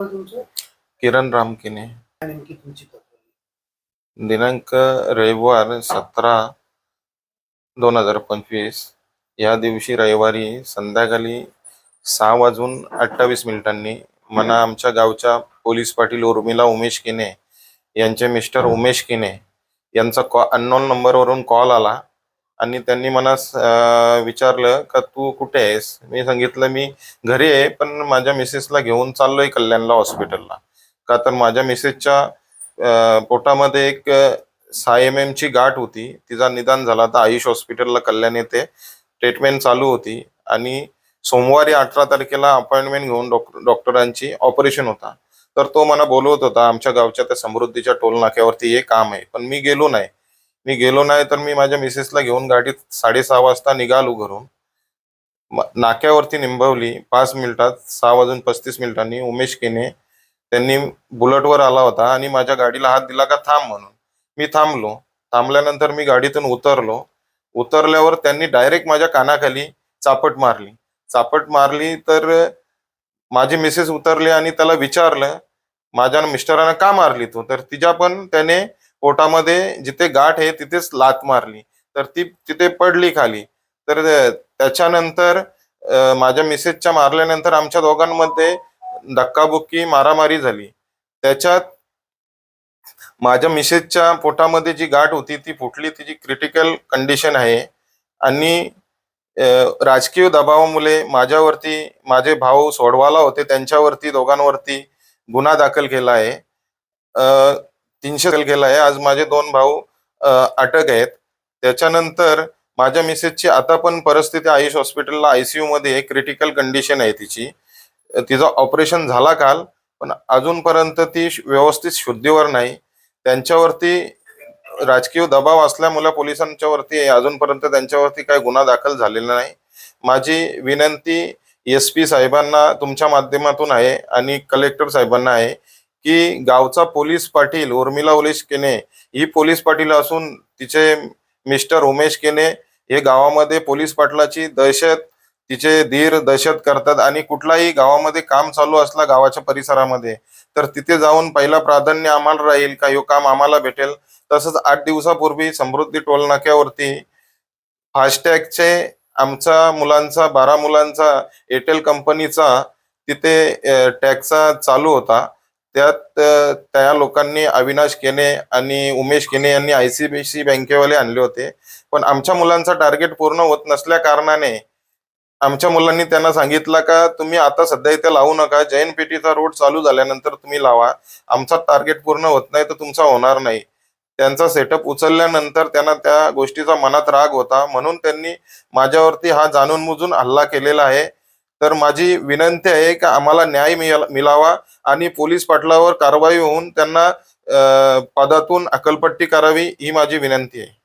तुमचं किरण रामकिने. काय नेमकी तुमची तक्रार दिनांक रविवार सतरा दोन हजार पंचवीस. या दिवशी रविवारी संध्याकाळी सहा वाजून अठ्ठावीस मिनिटांनी मला आमच्या गावच्या पोलीस पाटील उर्मिला उमेश किने यांचे मिस्टर उमेश किने यांचा कॉ अननोन नंबरवरून कॉल आला. आणि त्यांनी मला विचारलं का तू कुठे आहेस? मी सांगितलं मी घरी आहे पण माझ्या मिसेसला घेऊन चाललोय कल्याणला हॉस्पिटलला का तर माझ्या मिसेसच्या पोटामध्ये एक सहा एम एम ची गाठ होती. तिचा निदान झाला तर आयुष हॉस्पिटलला कल्याण येथे ट्रीटमेंट चालू होती. आणि सोमवारी अठरा तारखेला अपॉइंटमेंट घेऊन डॉक्टर डॉक्टरांची ऑपरेशन होता. तर तो मला बोलवत होता आमच्या गावच्या त्या समृद्धीच्या टोल नाक्यावरती हे काम आहे. पण मी गेलो नाही. मी गेलो नाही तर मी माझ्या मिसेसला घेऊन गाडीत साडेसहा वाजता निघालो घरून. नाक्यावरती निंबवली पाच मिनिटात सहा वाजून पस्तीस मिनिटांनी उमेश केने त्यांनी बुलेटवर आला होता आणि माझ्या गाडीला हात दिला का थांब म्हणून. मी थांबलो. थांबल्यानंतर मी गाडीतून उतरलो. उतरल्यावर त्यांनी डायरेक्ट माझ्या कानाखाली चापट मारली. चापट मारली तर माझी मिसेस उतरली आणि त्याला विचारलं माझ्या मिस्टरांना का मारली तू? तर तिच्या पण त्याने पोटामध्ये जिथे गाठ आहे तिथेच लात मारली. तर ती तिथे पडली खाली. तर त्याच्यानंतर माझ्या मिसेसच्या मारल्यानंतर आमच्या दोघांमध्ये धक्काबुक्की मारामारी झाली. त्याच्यात माझ्या मिसेसच्या पोटामध्ये जी गाठ होती ती फुटली. तिची क्रिटिकल कंडिशन आहे. आणि राजकीय दबावामुळे माझ्यावरती माझे भाऊ सोडवाला होते. त्यांच्यावरती दोघांवरती गुन्हा दाखल केला आहे. तीनशे सेल केला आहे. आज माझे दोन भाऊ अटक आहेत. त्याच्यानंतर माझ्या मिसेसची आता पण परिस्थिती आयुष हॉस्पिटलला आयसीयू मध्ये क्रिटिकल कंडिशन आहे तिची. तिचा ऑपरेशन झाला काल पण अजूनपर्यंत ती श- व्यवस्थित शुद्धीवर नाही. त्यांच्यावरती राजकीय दबाव असल्यामुळे पोलिसांच्या वरती अजूनपर्यंत त्यांच्यावरती काही गुन्हा दाखल झालेला नाही. माझी विनंती एस पी साहेबांना तुमच्या माध्यमातून आहे आणि कलेक्टर साहेबांना आहे की गावचा पोलीस पाटील उर्मिला उलेश केने ही पोलीस पाटील असून तिचे मिस्टर उमेश केने हे गावामध्ये पोलीस पाटलाची दहशत तिचे धीर दहशत करतात आणि कुठलाही गावामध्ये काम चालू असला गावाच्या परिसरामध्ये तर तिथे जाऊन पहिला प्राधान्य आम्हाला राहील का? यो काम आम्हाला भेटेल. तसंच आठ दिवसापूर्वी समृद्धी टोल नाक्यावरती फास्टॅगचे आमच्या मुलांचा बारा मुलांचा एअरटेल कंपनीचा तिथे टॅगचा चालू होता. त्यात त्या लोकांनी अविनाश केने आणि उमेश केने यांनी आयसीबीसी बँकेवाले आणले होते. पण आमच्या मुलांचा टार्गेट पूर्ण होत नसल्या कारणाने आमच्या मुलांनी त्यांना सांगितलं का तुम्ही आता सध्या इथे लावू नका जैन पेटीचा रोड चालू झाल्यानंतर तुम्ही लावा. आमचा टार्गेट पूर्ण होत नाही तर तुमचा होणार नाही. त्यांचा सेटअप उचलल्यानंतर त्यांना त्या गोष्टीचा मनात राग होता. म्हणून त्यांनी माझ्यावरती हा जाणून मुजून हल्ला केलेला आहे. तर माझी विनंती आहे की आम्हाला न्याय मिळाला- मिळावा आणि पोलीस पाटलावर कारवाई होऊन त्यांना पदातून अकलपट्टी करावी ही माझी विनंती आहे.